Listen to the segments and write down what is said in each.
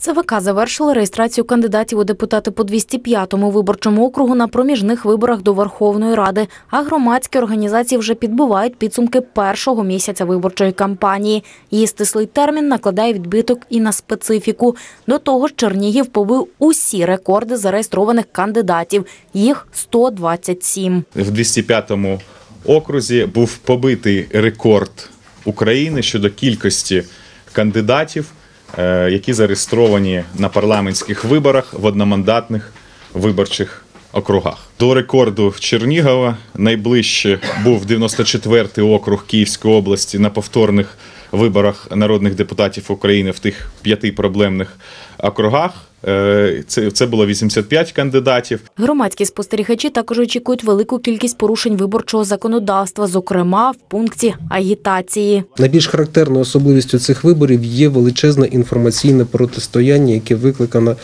ЦВК завершила реєстрацію кандидатів у депутати по 205-му виборчому округу на проміжних виборах до Верховної Ради, а громадські організації вже підбивають підсумки першого місяця виборчої кампанії. Її стислий термін накладає відбиток і на специфіку. До того ж, Чернігів побив усі рекорди зареєстрованих кандидатів. Їх 127. в 205-му окрузі був побитий рекорд України щодо кількості кандидатів, які зареєстровані на парламентських виборах в одномандатних виборчих округах. До рекорду Чернігова найближче був 94-й округ Київської області на повторних виборах народних депутатів України в тих п'яти проблемних округах. Е, Це, це було 85 кандидатів. Громадські спостерігачі також очікують велику кількість порушень виборчого законодавства, зокрема в пункті агітації. Найбільш характерною особливістю цих виборів є величезне інформаційне протистояння, яке викликано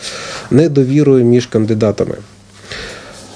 недовірою між кандидатами.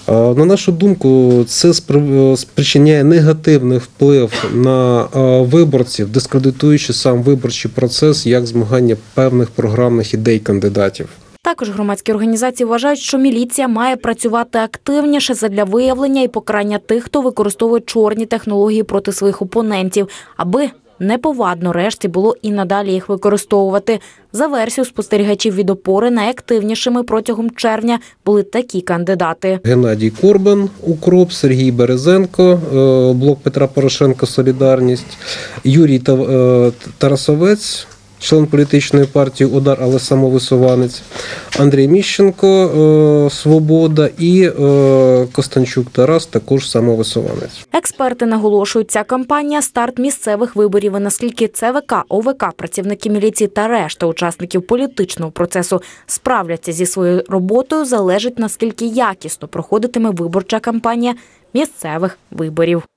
Е, На нашу думку, це спри- спричиняє негативний вплив на е, виборців, дискредитуючи сам виборчий процес як змагання певних програмних ідей кандидатів. Також громадські організації вважають, що міліція має працювати активніше задля виявлення і покарання тих, хто використовує чорні технології проти своїх опонентів, аби неповадно решті було і надалі їх використовувати. За версією спостерігачів від опори найактивнішими протягом червня були такі кандидати. Геннадій Корбан, Укроп, Сергій Березенко, е, блок Петра Порошенка Солідарність, Юрій е, Тарасовець, член політичної партії Удар, але самовисуванець, Андрій Міщенко, е, Свобода і е, Костанчук Тарас, також самовисуванець. Експерти наголошують, ця кампанія старт місцевих виборів. І наскільки ЦВК, ОВК, працівники міліції та решта учасників політичного процесу справляться зі своєю роботою, залежить наскільки якісно проходитиме виборча кампанія місцевих виборів.